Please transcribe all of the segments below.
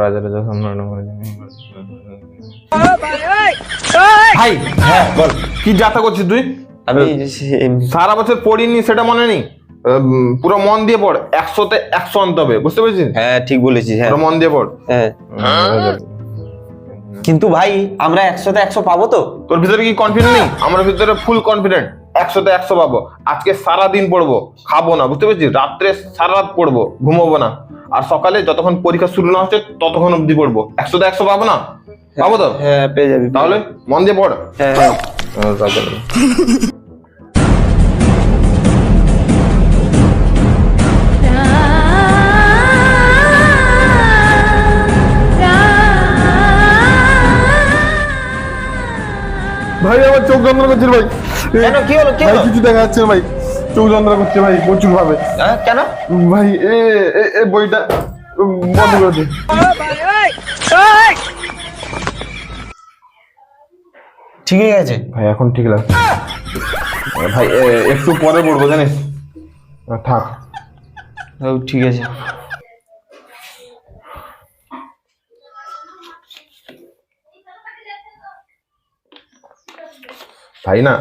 রাজা রাজা সম্রাট ভাই হ্যাঁ বল। কি যাতা করছিস তুই? আমি সারা বছর পড়িনি সেটা মনে নেই? পুরো মন দিয়ে পড় একশোতে একশো আনতে হবে বুঝতে পেরেছিস? হ্যাঁ ঠিক বলেছিস হ্যাঁ। পুরো মন দিয়ে পড়। হ্যাঁ। কিন্তু ভাই আমরা একশোতে একশো পাবো তো? তোর ভিতরে কি কনফিডেন্ট নেই? আমার ভিতরে ফুল কনফিডেন্ট একশোতে একশো পাবো। আজকে সারা দিন পড়ব খাব না বুঝতে পেরেছিস? রাত্রে সারা রাত পড়ব ঘুমোবো না। আর সকালে যতক্ষণ পরীক্ষা শুরু না হচ্ছে ততক্ষণ অবধি পড়ব। একশো তো একশো পাবো না? পাবো তো? হ্যাঁ পেয়ে যাবি তাহলে মন দিয়ে পড়। হ্যাঁ হ্যাঁ। ভাই আমার চোখ যন্ত্রণা করছে ভাই। কেন? কি হলো? কি হলো? কিছু দেখা যাচ্ছে না ভাই। চোখ যন্ত্রণা করছে ভাই প্রচুর ভাবে হ্যাঁ, কেন? ভাই এ এ- বইটা বন্ধ করে দিন ঠিকই আছে ভাই এখন ঠিক লাগছে। ভাই একটু পরে পড়ব জানিস? থাক। ও ঠিক আছে। ভাই না?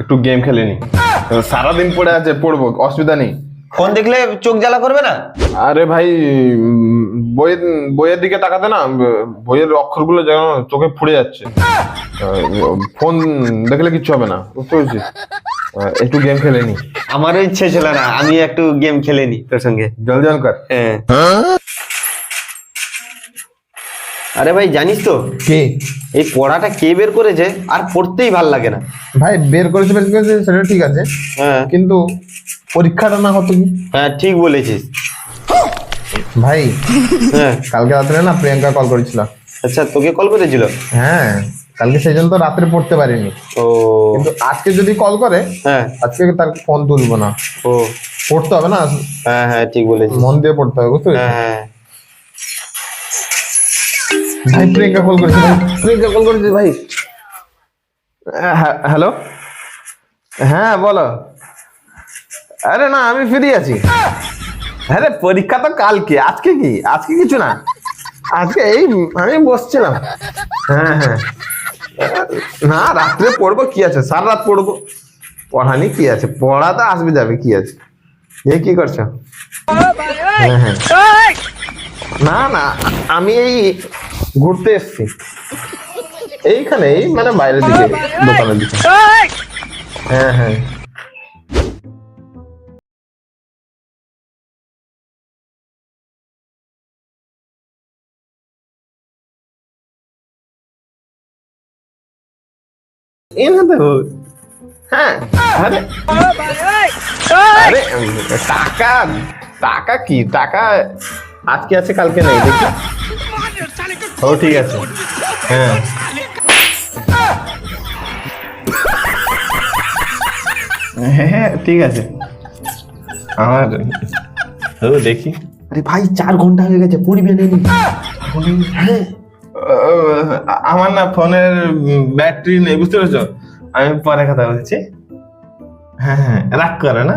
একটু গেম খেলে নি। সারাদিন পড়ে আছে পড়ব অসুবিধা নেই। ফোন দেখলে চোখ জ্বালা করবে না? আরে ভাই বইয়ের বইয়ের দিকে তাকাতে না বইয়ের অক্ষরগুলো যেন চোখে ফুড়ে যাচ্ছে। ফোন দেখলে কিচ্ছু হবে না বুঝতে পেরেছিস? একটু গেম খেলে নি। আমারও ইচ্ছে ছিল না আমি একটু গেম খেলে নি তোর সঙ্গে। জল জল কর। হ্যাঁ? আরে ভাই জানিস তো? কে? এই পড়াটা কে বের করেছে? আর পড়তেই ভালো লাগে না। ভাই বের করেছে বের করেছে সেটা ঠিক আছে। হ্যাঁ। কিন্তু পরীক্ষাটা না হতো কি? হ্যাঁ ঠিক বলেছিস। ভাই হ্যাঁ। কালকে রাত্রে না প্রিয়াঙ্কা কল করেছিল। আচ্ছা তোকে কল করেছিল? হ্যাঁ কালকে সেই জন্য তো রাত্রে পড়তে পারিনি। ও। কিন্তু আজকে যদি কল করে হ্যাঁ। আজকে তার ফোন তুলবো না। ও। পড়তে হবে না? হ্যাঁ হ্যাঁ ঠিক বলেছিস। মন দিয়ে পড়তে হবে বুঝতে হ্যাঁ হ্যাঁ। ভাই প্রিয়াঙ্কা কল করেছে ভাই। প্রিয়াঙ্কা কল করেছিস ভাই। হ্যালো হ্যাঁ বলো। আরে না আমি ফ্রি আছি। আরে পরীক্ষা তো কালকে। আজকে কি? আজকে কিছু না? আজকে এই আমি বসছিলাম। হ্যাঁ হ্যাঁ। না রাত্রে পড়ব কি আছে? সারা রাত পড়ব। পড়ানি কি আছে? পড়া তো আসবে যাবে কি আছে? এ কি করছ? হ্যাঁ হ্যাঁ। না না আমি এই ঘুরতে এসছি। এইখানেই মানে বাইরের দিকে, দোকানের দিকে। হ্যাঁ হ্যাঁ। হ্যাঁ আরে, টাকা টাকা কি? টাকা আজকে আছে, কালকে নেই, দেখি। ও ঠিক আছে। হ্যাঁ। হ্যাঁ ঠিক আছে। আমার ও দেখি। আরে ভাই চার ঘণ্টা হয়ে গেছে পড়বি না নি। হ্যাঁ। আমার না ফোনের ব্যাটারি নেই বুঝতে পেরেছ? আমি পরে কথা বলছি। হ্যাঁ হ্যাঁ রাগ করে না?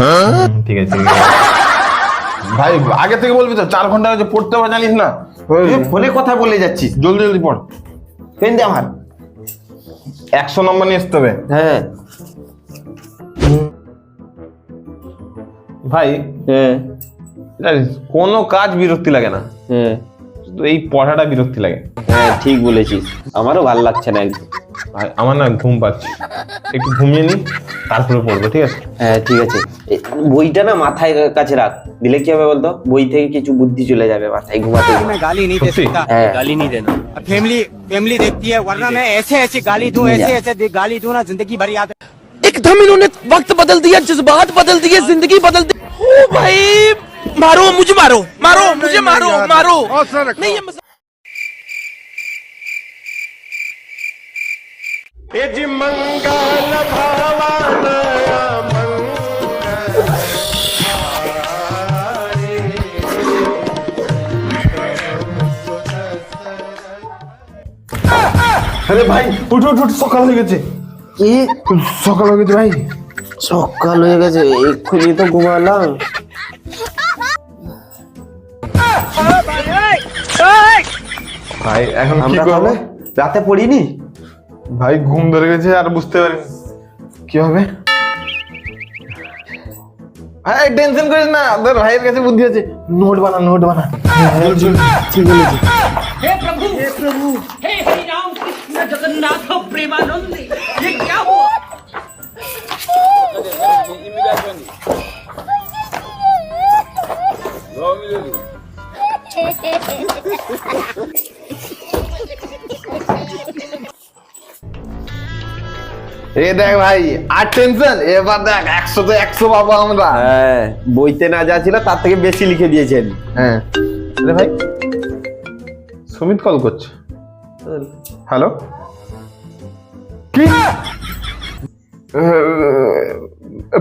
হুম, ঠিক আছে ভাই আগে থেকে বলবি তো চার ঘণ্টা হয়েছে পড়তে হবে জানিস না? ফোনে কথা বলে যাচ্ছিস। জলদি জলদি পড়। পেন দে আমার। একশো নম্বর নিয়ে আসতে হবে। হ্যাঁ। ভাই হ্যাঁ। কোনো কাজ বিরক্তি লাগে না। হ্যাঁ। শুধু এই পড়াটা বিরক্তি লাগে। হ্যাঁ ঠিক বলেছিস। আমারও ভালো লাগছে না। একদম ভাই আমার না ঘুম পাচ্ছে। একটু ঘুমিয়ে নি। তারপরে পড়বো ঠিক আছে হ্যাঁ ঠিক আছে এই বইটা না মাথায় কাছে রাখ দিলে কি হবে বলতো বই থেকে কিছু বুদ্ধি চলে যাবে মাথায় ঘুমাতে ঘুমাতে। मैं गाली नहीं दे सच्ची? सकता हाँ। गाली नहीं देना फैमिली फैमिली देखती है वरना मैं ऐसे ऐसे गाली दूं ऐसे ऐसे दे- गाली दूं ना जिंदगी भर याद एकदम इन्होंने वक्त बदल दिया जज्बात बदल दिए जिंदगी बदल दी ओ भाई मारो मुझे मारो मारो मुझे मारो मारो नहीं ये मजाक- আরে ভাই উঠ উঠ উঠ সকাল হয়ে গেছে কি সকাল হয়ে গেছে ভাই সকাল হয়ে গেছে এক্ষুনি তো ঘুমালাম ভাই এখন কি আমরা করবো তাহলে রাতে পড়িনি ভাই ঘুম ধরে গেছে আর বুঝতে পারিনি কি হবে ভাই টেনশন করিস না তোর ভাইয়ের কাছে বুদ্ধি আছে নোট বানা নোট বানা हे प्रभु हे प्रभु हे हरि राम कृष्ण जगन्नाथ प्रेमानंद ये क्या हुआ এ দেখ ভাই আর টেনশন এবার দেখ একশো তো একশো পাবো আমরা। হ্যাঁ বইতে না যা ছিল তার থেকে বেশি লিখে দিয়েছেন। হ্যাঁ। আরে ভাই সুমিত কল করছে। হ্যালো কি?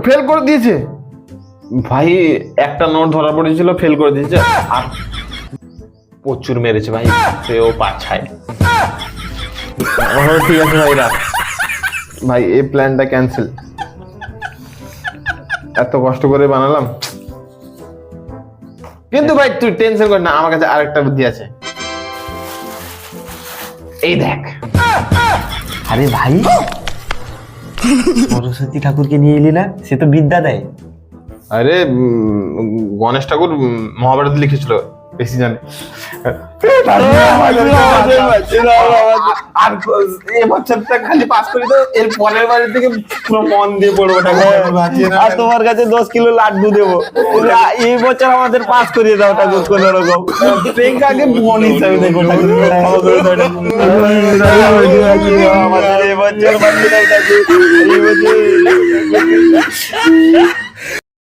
ফেল করে দিয়েছে। ভাই একটা নোট ধরা পড়েছিল ফেল করে দিয়েছে। আর প্রচুর মেরেছে ভাই সেও পাছায়। ঠিক আছে ভাই রাখ। ভাই, এই প্ল্যানটা ক্যান্সেল এত কষ্ট করে বানালাম। কিন্তু ভাই, তুই টেনশন কর না, আমার কাছে আরেকটা বুদ্ধি আছে। এই দেখ। আরে ভাই, সরস্বতী ঠাকুরকে নিয়ে এলি না? সে তো বিদ্যা দেয়। আরে গণেশ ঠাকুর মহাভারত লিখেছিল। বেশি জানে। আর এই বছরটা খালি পাস করে দাও এর পরের বাড়ি থেকে পুরো মন দিয়ে পড়ব আর তোমার কাছে দশ কিলো লাড্ডু দেবো। এই বছর আমাদের পাস করিয়ে দাও ঠাকুর কোন রকম। প্রিয়াঙ্কাকে বোন হিসাবে দেখো আমাদের এই বাকি দাও ঠাকুর এই বছর